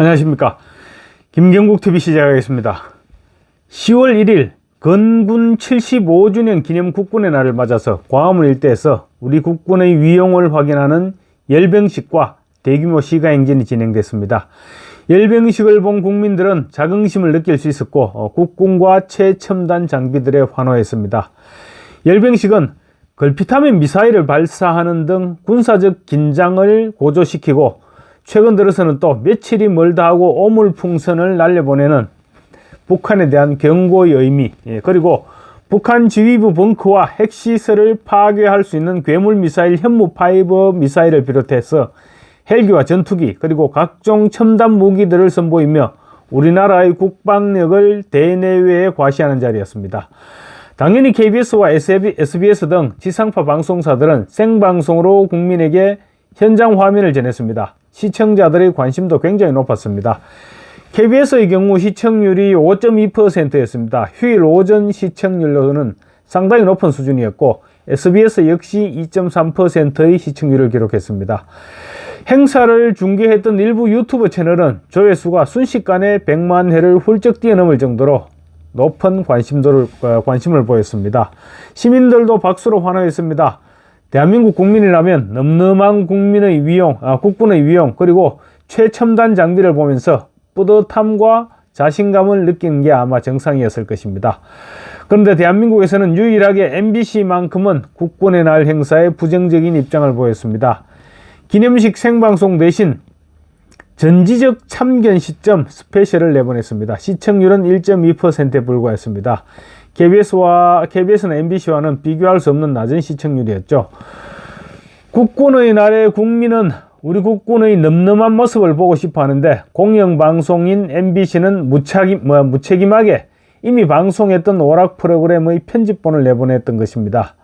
안녕하십니까. 김경국 TV 시작하겠습니다. 10월 1일 건군 75주년 기념 국군의 날을 맞아서 광화문 일대에서 우리 국군의 위용을 확인하는 열병식과 대규모 시가행진이 진행됐습니다. 열병식을 본 국민들은 자긍심을 느낄 수 있었고 어, 국군과 최첨단 장비들에 환호했습니다. 열병식은 걸핏하면 미사일을 발사하는 등 군사적 긴장을 고조시키고 최근 들어서는 또 며칠이 멀다 하고 오물풍선을 날려보내는 북한에 대한 경고의 의미 예, 그리고 북한 지휘부 벙커와 핵시설을 파괴할 수 있는 괴물 미사일 현무 파이버 미사일을 비롯해서 헬기와 전투기 그리고 각종 첨단 무기들을 선보이며 우리나라의 국방력을 대내외에 과시하는 자리였습니다. 당연히 KBS와 SBS 등 지상파 방송사들은 생방송으로 국민에게 현장 화면을 전했습니다. 시청자들의 관심도 굉장히 높았습니다. KBS의 경우 시청률이 5.2%였습니다. 휴일 오전 시청률로는 상당히 높은 수준이었고 SBS 역시 2.3%의 시청률을 기록했습니다. 행사를 중계했던 일부 유튜브 채널은 조회수가 순식간에 100만 회를 훌쩍 뛰어넘을 정도로 높은 관심도를, 어, 관심을 보였습니다. 시민들도 박수로 환호했습니다. 대한민국 국민이라면 늠름한 국민의 위용, 아, 국군의 위용, 그리고 최첨단 장비를 보면서 뿌듯함과 자신감을 느끼는 게 아마 정상이었을 것입니다. 그런데 대한민국에서는 유일하게 MBC만큼은 국군의 날 행사에 부정적인 입장을 보였습니다. 기념식 생방송 대신 전지적 참견 시점 스페셜을 내보냈습니다. 시청률은 1.2%에 불과했습니다. KBS와 KBS는 MBC와는 비교할 수 없는 낮은 시청률이었죠. 국군의 날에 국민은 우리 국군의 늠름한 모습을 보고 싶어 하는데 공영방송인 MBC는 무책임, 뭐, 무책임하게 이미 방송했던 오락 프로그램의 편집본을 내보냈던 것입니다.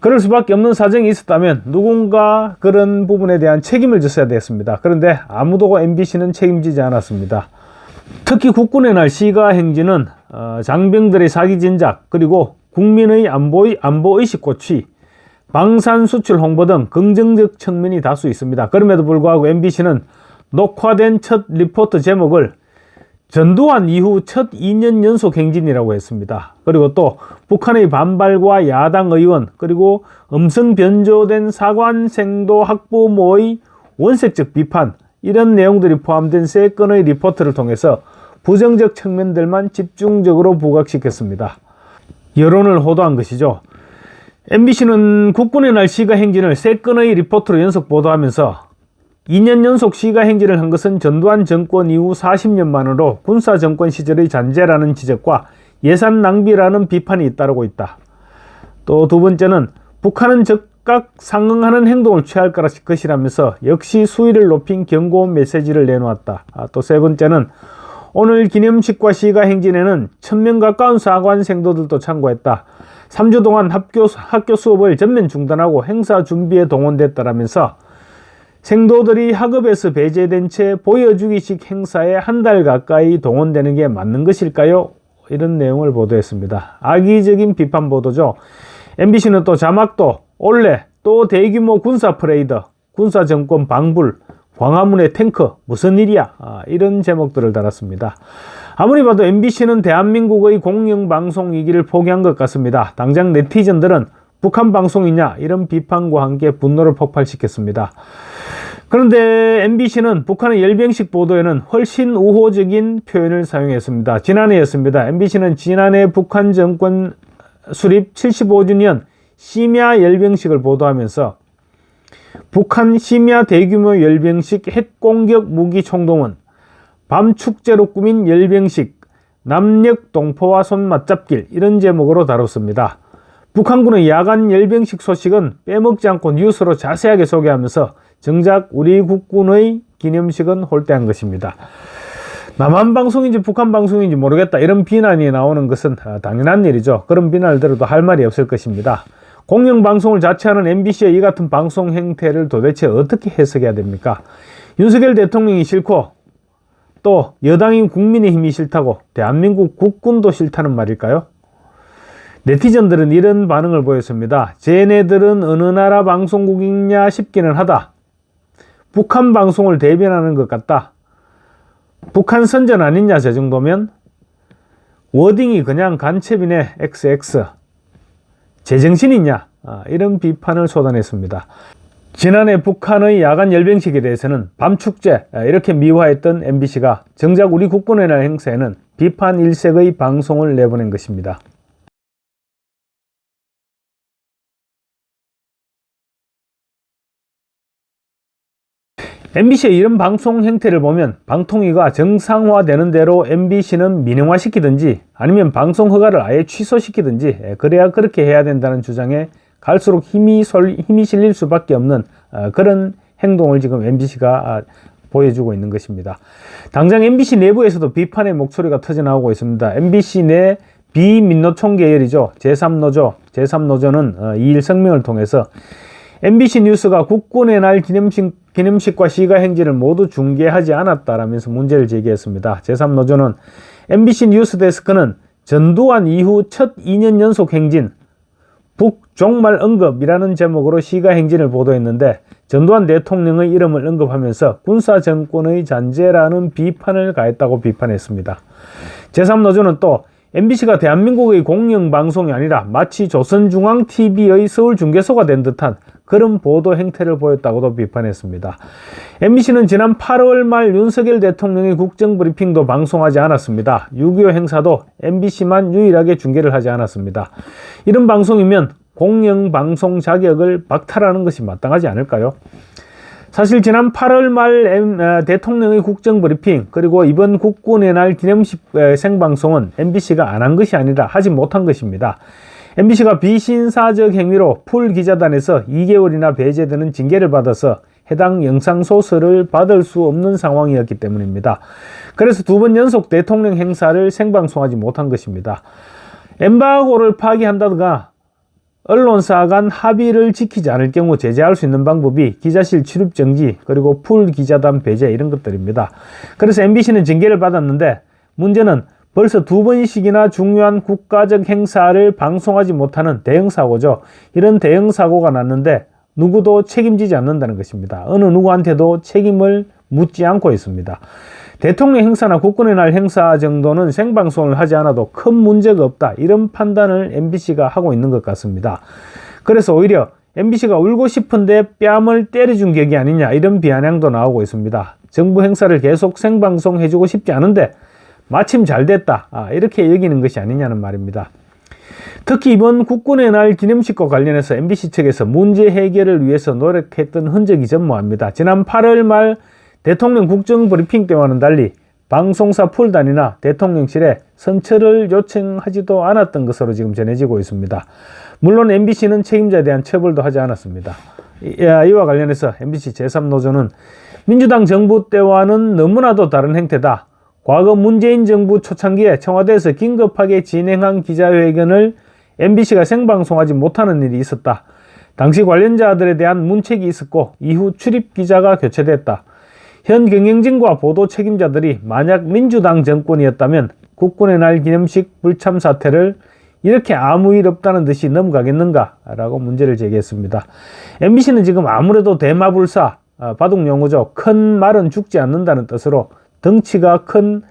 그럴 수밖에 없는 사정이 있었다면 누군가 그런 부분에 대한 책임을 졌어야 됐습니다. 그런데 아무도 MBC는 책임지지 않았습니다. 특히 국군의 날 시가 행진은 어, 장병들의 사기 진작 그리고 국민의 안보 안보 의식 고취 방산 수출 홍보 등 긍정적 측면이 다수 있습니다. 그럼에도 불구하고 MBC는 녹화된 첫 리포트 제목을 전두환 이후 첫 2년 연속 행진이라고 했습니다. 그리고 또 북한의 반발과 야당 의원 그리고 음성 변조된 사관생도 학부모의 원색적 비판 이런 내용들이 포함된 세 건의 리포트를 통해서 부정적 측면들만 집중적으로 부각시켰습니다. 여론을 호도한 것이죠. MBC는 국군의 날 시가 행진을 세 건의 리포트로 연속 보도하면서 2년 연속 시가 행진을 한 것은 전두환 정권 이후 40년 만으로 군사 정권 시절의 잔재라는 지적과 예산 낭비라는 비판이 잇따르고 있다. 또 두 번째는 북한은 즉각 상응하는 행동을 취할 것이라면서 역시 수위를 높인 경고 메시지를 내놓았다. 아, 또 세 번째는 오늘 기념식과 시가 행진에는 천 명 가까운 사관 생도들도 참고했다. 3주 동안 학교, 학교 수업을 전면 중단하고 행사 준비에 동원됐다라면서 생도들이 학업에서 배제된 채 보여주기식 행사에 한 달 가까이 동원되는 게 맞는 것일까요? 이런 내용을 보도했습니다. 악의적인 비판 보도죠. MBC는 또 자막도 올해 또 대규모 군사 프레이드, 군사 정권 방불, 광화문의 탱크, 무슨 일이야? 아, 이런 제목들을 달았습니다. 아무리 봐도 MBC는 대한민국의 공영방송이기를 포기한 것 같습니다. 당장 네티즌들은 북한 방송이냐? 이런 비판과 함께 분노를 폭발시켰습니다. 그런데 MBC는 북한의 열병식 보도에는 훨씬 우호적인 표현을 사용했습니다. 지난해였습니다. MBC는 지난해 북한 정권 수립 75주년 심야 열병식을 보도하면서 북한 심야 대규모 열병식 핵공격 무기 총동원, 밤 축제로 꾸민 열병식, 남녘 동포와 손 맞잡길 이런 제목으로 다뤘습니다. 북한군의 야간 열병식 소식은 빼먹지 않고 뉴스로 자세하게 소개하면서 정작 우리 국군의 기념식은 홀대한 것입니다. 남한 방송인지 북한 방송인지 모르겠다 이런 비난이 나오는 것은 당연한 일이죠. 그런 비난을 들어도 할 말이 없을 것입니다. 공영방송을 자처하는 MBC의 이 같은 방송 행태를 도대체 어떻게 해석해야 됩니까? 윤석열 대통령이 싫고 또 여당인 국민의힘이 싫다고 대한민국 국군도 싫다는 말일까요? 네티즌들은 이런 반응을 보였습니다. 쟤네들은 어느 나라 방송국이냐 싶기는 하다. 북한 방송을 대변하는 것 같다. 북한 선전 아니냐 저 정도면 워딩이 그냥 간첩이네 XX 제정신이냐 아, 이런 비판을 쏟아냈습니다. 지난해 북한의 야간 열병식에 대해서는 밤축제 아, 이렇게 미화했던 MBC가 정작 우리 국군의 날 행사에는 비판 일색의 방송을 내보낸 것입니다. MBC의 이런 방송 행태를 보면 방통위가 정상화되는 대로 MBC는 민영화시키든지 아니면 방송 허가를 아예 취소시키든지 예, 그래야 그렇게 해야 된다는 주장에 갈수록 힘이, 솔, 힘이 실릴 수밖에 없는 어, 그런 행동을 지금 MBC가 아, 보여주고 있는 것입니다. 당장 MBC 내부에서도 비판의 목소리가 터져나오고 있습니다. MBC 내 비민노총 계열이죠. 제3노조, 제3노조는 어, 2일 성명을 통해서 MBC 뉴스가 국군의 날 기념식, 기념식과 시가 행진을 모두 중계하지 않았다라면서 문제를 제기했습니다. 제3노조는 MBC 뉴스 데스크는 전두환 이후 첫 2년 연속 행진 북종말 언급이라는 제목으로 시가 행진을 보도했는데 전두환 대통령의 이름을 언급하면서 군사 정권의 잔재라는 비판을 가했다고 비판했습니다. 제3노조는 또 MBC가 대한민국의 공영방송이 아니라 마치 조선중앙TV의 서울중계소가 된 듯한 그런 보도 행태를 보였다고도 비판했습니다. MBC는 지난 8월 말 윤석열 대통령의 국정브리핑도 방송하지 않았습니다. 6.25 행사도 MBC만 유일하게 중계를 하지 않았습니다. 이런 방송이면 공영방송 자격을 박탈하는 것이 마땅하지 않을까요? 사실 지난 8월 말 어, 대통령의 국정 브리핑 그리고 이번 국군의 날 기념식 에, 생방송은 MBC가 안 한 것이 아니라 하지 못한 것입니다. MBC가 비신사적 행위로 풀 기자단에서 2개월이나 배제되는 징계를 받아서 해당 영상 소설을 받을 수 없는 상황이었기 때문입니다. 그래서 두 번 연속 대통령 행사를 생방송하지 못한 것입니다. 엠바고를 파기한다든가 언론사 간 합의를 지키지 않을 경우 제재할 수 있는 방법이 기자실 출입 정지 그리고 풀 기자단 배제 이런 것들입니다. 그래서 MBC는 징계를 받았는데 문제는 벌써 두 번씩이나 중요한 국가적 행사를 방송하지 못하는 대형 사고죠. 이런 대형 사고가 났는데 누구도 책임지지 않는다는 것입니다. 어느 누구한테도 책임을 묻지 않고 있습니다. 대통령 행사나 국군의 날 행사 정도는 생방송을 하지 않아도 큰 문제가 없다. 이런 판단을 MBC가 하고 있는 것 같습니다. 그래서 오히려 MBC가 울고 싶은데 뺨을 때려준 격이 아니냐 이런 비아냥도 나오고 있습니다. 정부 행사를 계속 생방송 해주고 싶지 않은데 마침 잘 됐다. 아, 이렇게 여기는 것이 아니냐는 말입니다. 특히 이번 국군의 날 기념식과 관련해서 MBC 측에서 문제 해결을 위해서 노력했던 흔적이 전무합니다. 지난 8월 말 대통령 국정 브리핑 때와는 달리 방송사 풀단이나 대통령실에 선처를 요청하지도 않았던 것으로 지금 전해지고 있습니다. 물론 MBC는 책임자에 대한 처벌도 하지 않았습니다. 이와 관련해서 MBC 제3노조는 민주당 정부 때와는 너무나도 다른 행태다. 과거 문재인 정부 초창기에 청와대에서 긴급하게 진행한 기자회견을 MBC가 생방송하지 못하는 일이 있었다. 당시 관련자들에 대한 문책이 있었고 이후 출입 기자가 교체됐다. 현 경영진과 보도 책임자들이 만약 민주당 정권이었다면 국군의 날 기념식 불참 사태를 이렇게 아무 일 없다는 듯이 넘어가겠는가? 라고 문제를 제기했습니다. MBC는 지금 아무래도 대마불사, 아, 바둑 용어죠. 큰 말은 죽지 않는다는 뜻으로 덩치가 큰,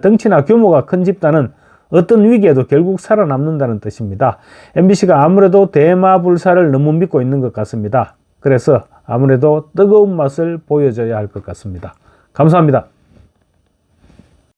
덩치나 규모가 큰 집단은 어떤 위기에도 결국 살아남는다는 뜻입니다. MBC가 아무래도 대마불사를 너무 믿고 있는 것 같습니다. 그래서 아무래도 뜨거운 맛을 보여줘야 할 것 같습니다. 감사합니다.